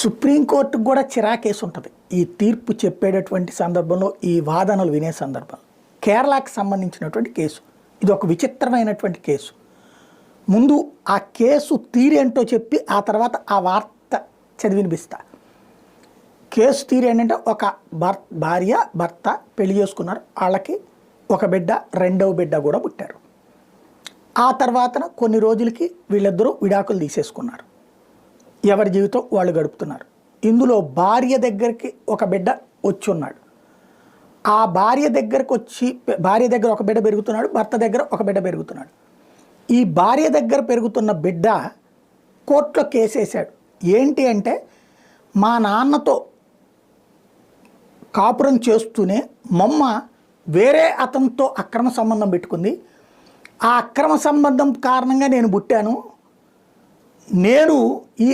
సుప్రీంకోర్టుకు కూడా చిరాకేసి ఉంటుంది. ఈ తీర్పు చెప్పేటటువంటి సందర్భంలో ఈ వాదనలు వినే సందర్భంలో కేరళకు సంబంధించినటువంటి కేసు. ఇది ఒక విచిత్రమైనటువంటి కేసు. ముందు ఆ కేసు తీరేంటో చెప్పి ఆ తర్వాత ఆ వార్త చదివినిపిస్తా. కేసు తీరు ఏంటంటే ఒక భర్ భార్య భర్త పెళ్ళి చేసుకున్నారు. వాళ్ళకి ఒక బిడ్డ రెండవ బిడ్డ కూడా పుట్టారు. ఆ తర్వాతన కొన్ని రోజులకి వీళ్ళిద్దరూ విడాకులు తీసేసుకున్నారు. ఎవరి జీవితం వాళ్ళు గడుపుతున్నారు. ఇందులో భార్య దగ్గరికి ఒక బిడ్డ వచ్చి ఉన్నాడు ఆ భార్య దగ్గరకు వచ్చి భార్య దగ్గర ఒక బిడ్డ పెరుగుతున్నాడు భర్త దగ్గర ఒక బిడ్డ పెరుగుతున్నాడు. ఈ భార్య దగ్గర పెరుగుతున్న బిడ్డ కోర్టులో కేసేసాడు ఏంటి అంటే మా నాన్నతో కాపురం చేస్తూనే మమ్మ వేరే అతనితో అక్రమ సంబంధం పెట్టుకుంది. ఆ అక్రమ సంబంధం కారణంగా నేను పుట్టాను. నేను ఈ